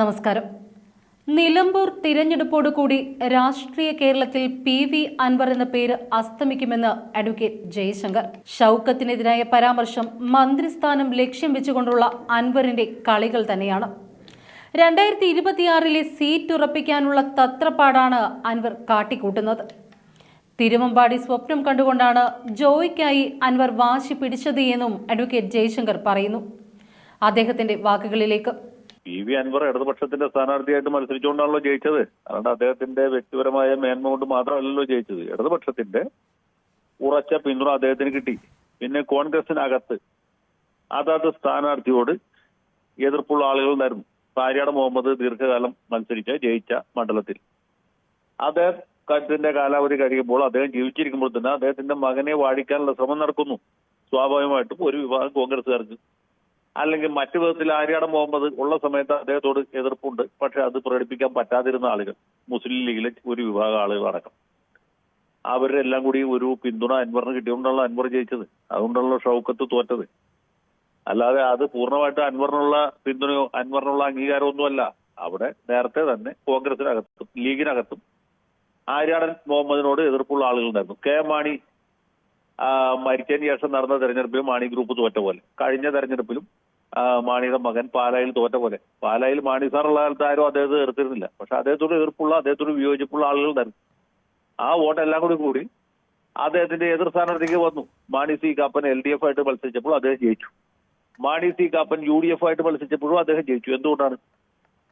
നമസ്കാരം. നിലമ്പൂർ തിരഞ്ഞെടുപ്പോടുകൂടി രാഷ്ട്രീയ കേരളത്തിൽ പി വി അൻവർ എന്ന പേര് അസ്തമിക്കുമെന്ന് അഡ്വക്കേറ്റ് ജയശങ്കർ. ഷൌക്കത്തിനെതിരായ പരാമർശം മന്ത്രിസ്ഥാനം ലക്ഷ്യം വെച്ചുകൊണ്ടുള്ള അൻവറിന്റെ കളികൾ തന്നെയാണ്. രണ്ടായിരത്തി ഇരുപത്തിയാറിലെ സീറ്റ് ഉറപ്പിക്കാനുള്ള തത്രപ്പാടാണ് അൻവർ കാട്ടിക്കൂട്ടുന്നത്. തിരുവമ്പാടി സ്വപ്നം കണ്ടുകൊണ്ടാണ് ജോയ്ക്കായി അൻവർ വാശി പിടിച്ചത് എന്നും അഡ്വക്കേറ്റ് ജയശങ്കർ പറയുന്നു. അദ്ദേഹത്തിന്റെ വാക്കുകളിലേക്ക് പി വി അൻവർ ഇടതുപക്ഷത്തിന്റെ സ്ഥാനാർത്ഥിയായിട്ട് മത്സരിച്ചുകൊണ്ടാണല്ലോ ജയിച്ചത്. അതുകൊണ്ട് അദ്ദേഹത്തിന്റെ വ്യക്തിപരമായ മേന്മ കൊണ്ട് മാത്രമല്ലല്ലോ ജയിച്ചത്. ഇടതുപക്ഷത്തിന്റെ ഉറച്ച പിന്തുണ അദ്ദേഹത്തിന് കിട്ടി. പിന്നെ കോൺഗ്രസിനകത്ത് അതാത് സ്ഥാനാർത്ഥിയോട് എതിർപ്പുള്ള ആളുകൾ ഉണ്ടായിരുന്നു. പാരിയാട് മുഹമ്മദ് ദീർഘകാലം മത്സരിച്ച ജയിച്ച മണ്ഡലത്തിൽ. അദ്ദേഹത്തിന്റെ കാലാവധി കഴിയുമ്പോൾ അദ്ദേഹം ജീവിച്ചിരിക്കുമ്പോൾ തന്നെ അദ്ദേഹത്തിന്റെ മകനെ വാഴിക്കാനുള്ള ശ്രമം നടക്കുന്നു. സ്വാഭാവികമായിട്ടും ഒരു വിഭാഗം കോൺഗ്രസ്സുകാർക്ക് അല്ലെങ്കിൽ മറ്റു വിധത്തിൽ ആര്യാടം മുഹമ്മദ് ഉള്ള സമയത്ത് അദ്ദേഹത്തോട് എതിർപ്പുണ്ട്. പക്ഷെ അത് പ്രകടിപ്പിക്കാൻ പറ്റാതിരുന്ന ആളുകൾ മുസ്ലിം ലീഗിലെ ഒരു വിഭാഗം ആളുകൾ അടക്കം. അവരുടെ എല്ലാം കൂടി ഒരു പിന്തുണ അൻവറിന് കിട്ടിയോണ്ടാണല്ലോ അൻവർ ജയിച്ചത്. അതുകൊണ്ടാണല്ലോ ഷൗക്കത്ത് തോറ്റത്. അല്ലാതെ അത് പൂർണമായിട്ട് അൻവറിനുള്ള പിന്തുണയോ അൻവറിനുള്ള അംഗീകാരമൊന്നുമല്ല. അവിടെ നേരത്തെ തന്നെ കോൺഗ്രസിനകത്തും ലീഗിനകത്തും ആര്യാടൻ മുഹമ്മദിനോട് എതിർപ്പുള്ള ആളുകളുണ്ടായിരുന്നു. കെ മാണി മരിച്ചതിന് ശേഷം നടന്ന തെരഞ്ഞെടുപ്പിലും മാണി ഗ്രൂപ്പ് തോറ്റ പോലെ. കഴിഞ്ഞ തെരഞ്ഞെടുപ്പിലും മാണിയുടെ മകൻ പാലായിൽ തോറ്റ പോലെ. പാലായിൽ മാണി സാറുള്ള കാലത്ത് ആരും അദ്ദേഹത്തെ എതിർത്തിരുന്നില്ല. പക്ഷെ അദ്ദേഹത്തോട് എതിർപ്പുള്ള അദ്ദേഹത്തോട് വിയോജിപ്പുള്ള ആളുകൾ തന്നെ ആ വോട്ട് എല്ലാം കൂടി കൂടി അദ്ദേഹത്തിന്റെ എതിർ സ്ഥാനാർത്ഥിക്ക് വന്നു. Mani C Kappan L D F ആയിട്ട് മത്സരിച്ചപ്പോൾ അദ്ദേഹം ജയിച്ചു. Mani C Kappan U D F ആയിട്ട് മത്സരിച്ചപ്പോഴും അദ്ദേഹം ജയിച്ചു. എന്തുകൊണ്ടാണ്?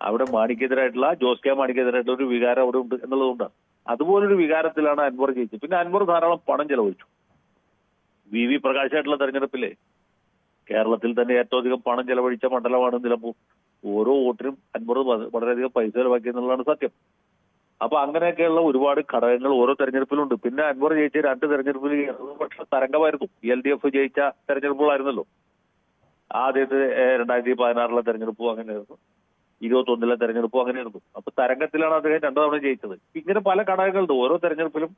അവിടെ മാണിക്കെതിരായിട്ടുള്ള ജോസ് കെ മാണിക്കെതിരായിട്ടുള്ള ഒരു വികാരം അവിടെ ഉണ്ട് എന്നുള്ളതുകൊണ്ടാണ്. അതുപോലൊരു വികാരത്തിലാണ് അൻവർ ജയിച്ചത്. പിന്നെ അൻവർ ധാരാളം പണം ചെലവഴിച്ചു. വി വി പ്രകാശായിട്ടുള്ള തെരഞ്ഞെടുപ്പിലെ കേരളത്തിൽ തന്നെ ഏറ്റവും അധികം പണം ചെലവഴിച്ച മണ്ഡലമാണ് നിലമ്പൂർ. ഓരോ വോട്ടിനും അൻപത് വളരെയധികം പൈസ ചെലവാക്കി എന്നുള്ളതാണ് സത്യം. അപ്പൊ അങ്ങനെയൊക്കെയുള്ള ഒരുപാട് ഘടകങ്ങൾ ഓരോ തെരഞ്ഞെടുപ്പിലുണ്ട്. പിന്നെ അൻവർ ജയിച്ച രണ്ട് തെരഞ്ഞെടുപ്പിൽ ഇടതുപക്ഷ തരംഗമായിരുന്നു. എൽ ഡി എഫ് ജയിച്ച തെരഞ്ഞെടുപ്പുകളായിരുന്നല്ലോ. ആദ്യത്തെ രണ്ടായിരത്തി പതിനാറിലെ തെരഞ്ഞെടുപ്പും അങ്ങനെയായിരുന്നു. ഇരുപത്തി ഒന്നിലെ തെരഞ്ഞെടുപ്പും അങ്ങനെയായിരുന്നു. അപ്പൊ തരംഗത്തിലാണ് അദ്ദേഹം രണ്ടു തവണ ജയിച്ചത്. ഇങ്ങനെ പല ഘടകങ്ങളുണ്ട്. ഓരോ തെരഞ്ഞെടുപ്പിലും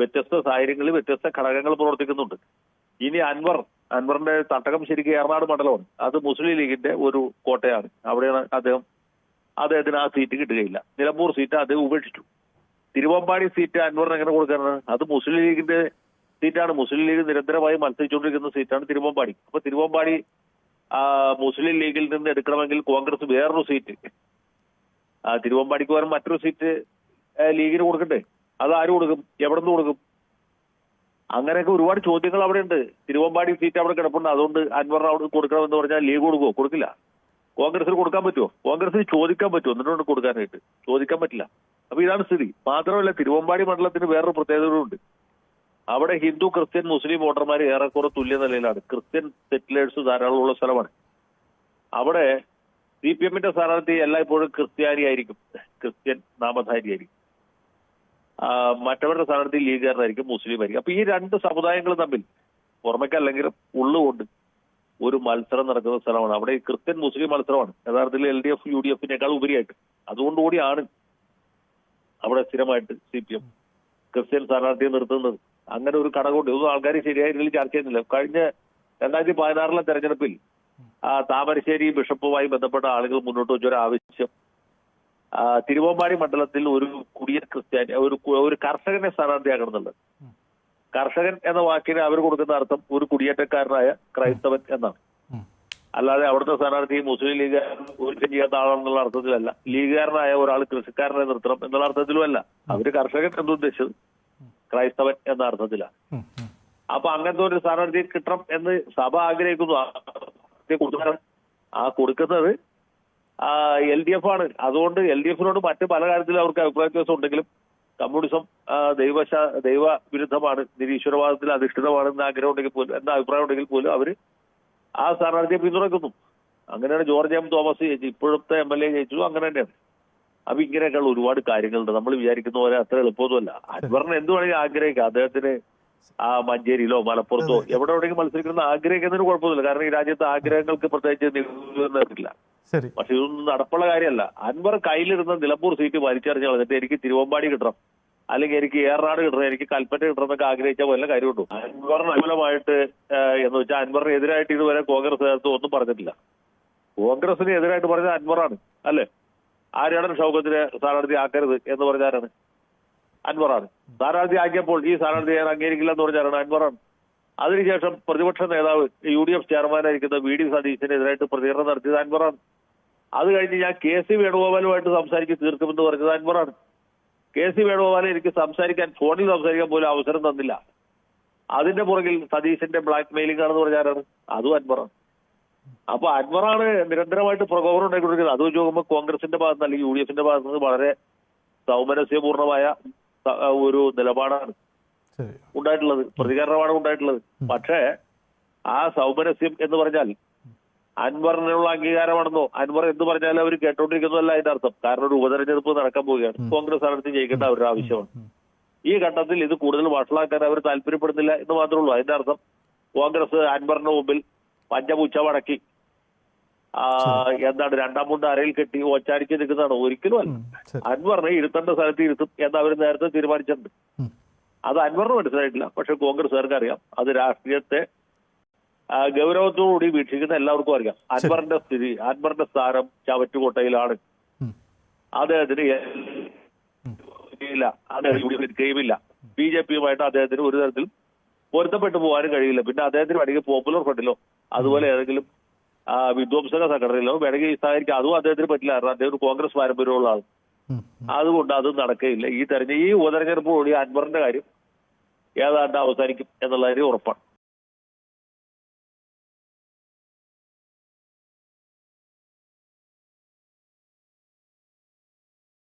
വ്യത്യസ്ത സാഹചര്യങ്ങളിൽ വ്യത്യസ്ത ഘടകങ്ങൾ പ്രവർത്തിക്കുന്നുണ്ട്. ഇനി അൻവർ അൻവറിന്റെ തട്ടകം ശരിക്കും ഏറനാട് മണ്ഡലമാണ്. അത് മുസ്ലിം ലീഗിന്റെ ഒരു കോട്ടയാണ്. അവിടെയാണ് അദ്ദേഹം അദ്ദേഹത്തിന് ആ സീറ്റ് കിട്ടുകയില്ല. നിലമ്പൂർ സീറ്റ് അദ്ദേഹം ഉപേക്ഷിച്ചു. തിരുവമ്പാടി സീറ്റ് അൻവറിന് എങ്ങനെ കൊടുക്കാനാണ്? അത് മുസ്ലിം ലീഗിന്റെ സീറ്റാണ്. മുസ്ലിം ലീഗ് നിരന്തരമായി മത്സരിച്ചുകൊണ്ടിരിക്കുന്ന സീറ്റാണ് തിരുവമ്പാടി. അപ്പൊ തിരുവമ്പാടി മുസ്ലിം ലീഗിൽ നിന്ന് എടുക്കണമെങ്കിൽ കോൺഗ്രസ് വേറൊരു സീറ്റ്. തിരുവമ്പാടിക്ക് പകരം മറ്റൊരു സീറ്റ് ലീഗിന് കൊടുക്കണ്ടേ? അത് ആര് കൊടുക്കും? എവിടെ നിന്ന് കൊടുക്കും? അങ്ങനെയൊക്കെ ഒരുപാട് ചോദ്യങ്ങൾ അവിടെ ഉണ്ട് തിരുവമ്പാടി സീറ്റ് അവിടെ കിടപ്പുണ്ട്. അതുകൊണ്ട് അൻവറിന് അവിടെ കൊടുക്കണമെന്ന് പറഞ്ഞാൽ ലീഗ് കൊടുക്കുമോ കൊടുക്കില്ല. കോൺഗ്രസിന് കൊടുക്കാൻ പറ്റുമോ കോൺഗ്രസിന് ചോദിക്കാൻ പറ്റുമോ എന്നിട്ടുണ്ട് കൊടുക്കാനായിട്ട്. ചോദിക്കാൻ പറ്റില്ല. അപ്പൊ ഇതാണ് സ്ഥിതി. മാത്രമല്ല തിരുവമ്പാടി മണ്ഡലത്തിന് വേറൊരു പ്രത്യേകതകളുണ്ട് അവിടെ ഹിന്ദു ക്രിസ്ത്യൻ മുസ്ലിം വോട്ടർമാർ ഏറെക്കുറെ തുല്യ നിലയിലാണ്. ക്രിസ്ത്യൻ സെറ്റിലേഴ്സ് ധാരാളമുള്ള സ്ഥലമാണ്. അവിടെ സി പി എമ്മിന്റെ സ്ഥാനാർത്ഥി എല്ലായ്പ്പോഴും ക്രിസ്ത്യാനി ആയിരിക്കും ക്രിസ്ത്യൻ നാമധാരിയായിരിക്കും. ആ, മറ്റവരുടെ സ്ഥാനാർത്ഥി ലീഗുകാരനായിരിക്കും മുസ്ലിം ആയിരിക്കും. അപ്പൊ ഈ രണ്ട് സമുദായങ്ങളും തമ്മിൽ പുറമേക്കല്ലെങ്കിലും ഉള്ളുകൊണ്ട് ഒരു മത്സരം നടക്കുന്ന സ്ഥലമാണ്. അവിടെ ക്രിസ്ത്യൻ മുസ്ലിം മത്സരമാണ്. യഥാർത്ഥത്തിൽ L D F U D എഫിനേക്കാൾ ഉപരിയായിട്ട്. അതുകൊണ്ടുകൂടിയാണ് അവിടെ സ്ഥിരമായിട്ട് സി പി എം ക്രിസ്ത്യൻ സ്ഥാനാർത്ഥിയെ നിർത്തുന്നത്. അങ്ങനെ ഒരു കടകൊണ്ട് ഇതൊന്നും ആൾക്കാർ ശരിയായ രീതിയിൽ ചർച്ച ചെയ്യുന്നില്ല. കഴിഞ്ഞ രണ്ടായിരത്തി പതിനാറിലെ തെരഞ്ഞെടുപ്പിൽ താമരശ്ശേരി ബിഷപ്പുമായി ബന്ധപ്പെട്ട ആളുകൾ മുന്നോട്ട് വെച്ച ഒരു ആവശ്യം തിരുവമ്പാടി മണ്ഡലത്തിൽ ഒരു കുടിയൻ ക്രിസ്ത്യാനി ഒരു ഒരു കർഷകനെ സ്ഥാനാർത്ഥിയാക്കണം എന്നുള്ളത് കർഷകൻ എന്ന വാക്കിന് അവർ കൊടുക്കുന്ന അർത്ഥം ഒരു കുടിയേറ്റക്കാരനായ ക്രൈസ്തവൻ എന്നാണ്. അല്ലാതെ അവിടുത്തെ സ്ഥാനാർത്ഥി മുസ്ലിം ലീഗുകാരൻ ഒരുക്കം ചെയ്യാത്ത ആളാണെന്നുള്ള അർത്ഥത്തിലല്ല. ലീഗുകാരനായ ഒരാൾ കൃഷിക്കാരനെ നിർത്തണം എന്നുള്ള അർത്ഥത്തിലുമല്ല. അവർ കർഷകൻ എന്നുദ്ദേശിച്ചത് ക്രൈസ്തവൻ എന്ന അർത്ഥത്തിലാണ് അപ്പൊ അങ്ങനത്തെ ഒരു സ്ഥാനാർത്ഥി കിട്ടണം എന്ന് സഭ ആഗ്രഹിക്കുന്നു. സ്ഥാനാർത്ഥിയെ ആ കൊടുക്കുന്നത് എൽ ഡി എഫ് ആണ്. അതുകൊണ്ട് എൽ ഡി എഫിനോട് മറ്റ് പല കാര്യത്തിലും അവർക്ക് അഭിപ്രായ വ്യത്യാസം ഉണ്ടെങ്കിലും കമ്മ്യൂണിസം ദൈവശ ദൈവ വിരുദ്ധമാണ് നിരീശ്വരവാദത്തിൽ അധിഷ്ഠിതമാണെന്ന് ആഗ്രഹം ഉണ്ടെങ്കിൽ പോലും എന്ന അഭിപ്രായം ഉണ്ടെങ്കിൽ പോലും അവർ ആ സ്ഥാനാർത്ഥിയെ പിന്തുണയ്ക്കുന്നു. അങ്ങനെയാണ് ജോർജ് എം തോമസ് ജയിച്ചു ഇപ്പോഴത്തെ എം എൽ എ ജയിച്ചു അങ്ങനെ തന്നെയാണ്. അപ്പൊ ഇങ്ങനെയൊക്കെയുള്ള ഒരുപാട് കാര്യങ്ങളുണ്ട്. നമ്മൾ വിചാരിക്കുന്ന പോലെ അത്ര എളുപ്പമൊന്നുമല്ല. അൻവറിന് എന്ത് വേണമെങ്കിലും ആഗ്രഹിക്കാം. അദ്ദേഹത്തിന് ആ മഞ്ചേരിയിലോ മലപ്പുറത്തോ എവിടെ എവിടെയെങ്കിലും മത്സരിക്കുന്ന ആഗ്രഹിക്കുന്നതിന് കുഴപ്പമൊന്നുമില്ല. കാരണം ഈ രാജ്യത്ത് ആഗ്രഹങ്ങൾക്ക് പ്രത്യേകിച്ച് ശരി. പക്ഷെ ഇതൊന്നും നടപ്പുള്ള കാര്യമല്ല. അൻവർ കയ്യിലിരുന്ന നിലമ്പൂർ സീറ്റ് വലിച്ചെറിഞ്ഞ് കളഞ്ഞിട്ട് എനിക്ക് തിരുവമ്പാടി കിട്ടണം. അല്ലെങ്കിൽ എനിക്ക് ഏറനാട് കിട്ടണം എനിക്ക് കൽപ്പറ്റ കിട്ടണം എന്നൊക്കെ ആഗ്രഹിച്ച വല്ല കാര്യമുണ്ടോ? അൻവറിന് അനുകൂലമായിട്ട് എന്ന് വെച്ചാൽ അൻവറിന് എതിരായിട്ട് ഇതുവരെ കോൺഗ്രസ് നേതൃത്വം ഒന്നും പറഞ്ഞിട്ടില്ല. കോൺഗ്രസിന് എതിരായിട്ട് പറഞ്ഞത് അൻവറാണ് അല്ലേ? ആര്യാടൻ ഷൗക്കത്തിനെ സ്ഥാനാർത്ഥി ആക്കരുത് എന്ന് പറഞ്ഞാരാണ്? അൻവറാണ്. സ്ഥാനാർത്ഥി ആക്കിയപ്പോൾ ഈ സ്ഥാനാർത്ഥി ഞാൻ അംഗീകരിക്കില്ലെന്ന് പറഞ്ഞാരാണ് അൻവറാണ്. അതിനുശേഷം പ്രതിപക്ഷ നേതാവ് യു ഡി എഫ് ചെയർമാനായിരിക്കുന്ന വി ഡി സതീശനെതിരായിട്ട് പ്രതികരണം നടത്തിയത് അൻവറാണ്. അത് കഴിഞ്ഞ് ഞാൻ കെ സി വേണുഗോപാലുമായിട്ട് സംസാരിച്ച് തീർക്കുമെന്ന് പറഞ്ഞത് അൻവറാണ്. കെ സി വേണുഗോപാലെ എനിക്ക് സംസാരിക്കാൻ ഫോണിൽ സംസാരിക്കാൻ പോലും അവസരം തന്നില്ല. അതിന്റെ പുറകിൽ സതീശന്റെ ബ്ലാക്ക് മെയിലിംഗ് ആണെന്ന് പറഞ്ഞാരാണ് അതും അൻവറാണ്. അപ്പൊ അൻവറാണ് നിരന്തരമായിട്ട് പ്രകോപനം ഉണ്ടായിക്കൊണ്ടിരിക്കുന്നത്. അത് വെച്ച് നോക്കുമ്പോൾ കോൺഗ്രസിന്റെ ഭാഗത്ത് അല്ലെങ്കിൽ യു ഡി എഫിന്റെ ഭാഗത്ത് നിന്ന് വളരെ സൗമനസ്യപൂർണമായ ഒരു നിലപാടാണ് ഉണ്ടായിട്ടുള്ളത്. പ്രതികരണമാണ് ഉണ്ടായിട്ടുള്ളത്. പക്ഷേ ആ സൗമനസ്യം എന്ന് പറഞ്ഞാൽ അൻവറിനുള്ള അംഗീകാരമാണെന്നോ അൻവർ എന്ത് പറഞ്ഞാലും അവർ കേട്ടോണ്ടിരിക്കുന്നതല്ല അതിന്റെ അർത്ഥം. കാരണം ഒരു ഉപതെരഞ്ഞെടുപ്പ് നടക്കാൻ പോവുകയാണ്. കോൺഗ്രസ് സ്ഥാനാർത്ഥി ജയിക്കേണ്ട അവരുടെ ആവശ്യമാണ്. ഈ ഘട്ടത്തിൽ ഇത് കൂടുതൽ വഷളാക്കാൻ അവർ താല്പര്യപ്പെടുന്നില്ല എന്ന് മാത്രമേ ഉള്ളൂ. അതിന്റെ അർത്ഥം കോൺഗ്രസ് അൻവറിന്റെ മുമ്പിൽ പഞ്ചപുച്ച മടക്കി എന്താണ് രണ്ടാം മൂന്ന് അരയിൽ കെട്ടി ഒച്ചാരിച്ച് നിൽക്കുന്നതാണ്. ഒരിക്കലും അല്ല. അൻവറിനെ ഇരുത്തേണ്ട സ്ഥലത്ത് ഇരുത്തും എന്ന് അവർ നേരത്തെ തീരുമാനിച്ചിട്ടുണ്ട്. അത് അൻവറിന് മനസ്സിലായിട്ടില്ല. പക്ഷെ കോൺഗ്രസ്സുകാർക്ക് അറിയാം. അത് രാഷ്ട്രീയത്തെ ഗൗരവത്തോടുകൂടി വീക്ഷിക്കുന്ന എല്ലാവർക്കും അറിയാം. അൻവറിന്റെ സ്ഥിതി അൻവറിന്റെ സ്ഥാനം ചവറ്റുകോട്ടയിലാണ്. അദ്ദേഹത്തിന് ഇല്ല. അദ്ദേഹം യു ഡി എഫിൽ കഴിയുമില്ല ബി ജെ പിയുമായിട്ട് അദ്ദേഹത്തിന് ഒരു തരത്തിലും പൊരുത്തപ്പെട്ടു പോകാനും കഴിയില്ല. പിന്നെ അദ്ദേഹത്തിന് വേണമെങ്കിൽ പോപ്പുലർ ഫ്രണ്ടിലോ അതുപോലെ ഏതെങ്കിലും വിധ്വംസക സംഘടനയിലോ വേണമെങ്കിൽ സഹകരിക്കാം അതും അദ്ദേഹത്തിന് പറ്റില്ല. കാരണം അദ്ദേഹം ഒരു കോൺഗ്രസ് പാരമ്പര്യമുള്ള ആൾ അതുകൊണ്ട് അത് നടക്കുകയില്ല. ഈ തെരഞ്ഞ ഈ ഉപതെരഞ്ഞെടുപ്പ് കൂടി അൻവറിന്റെ കാര്യം ഏതാണ്ട് അവസാനിക്കും എന്നുള്ള കാര്യം ഉറപ്പാണ്.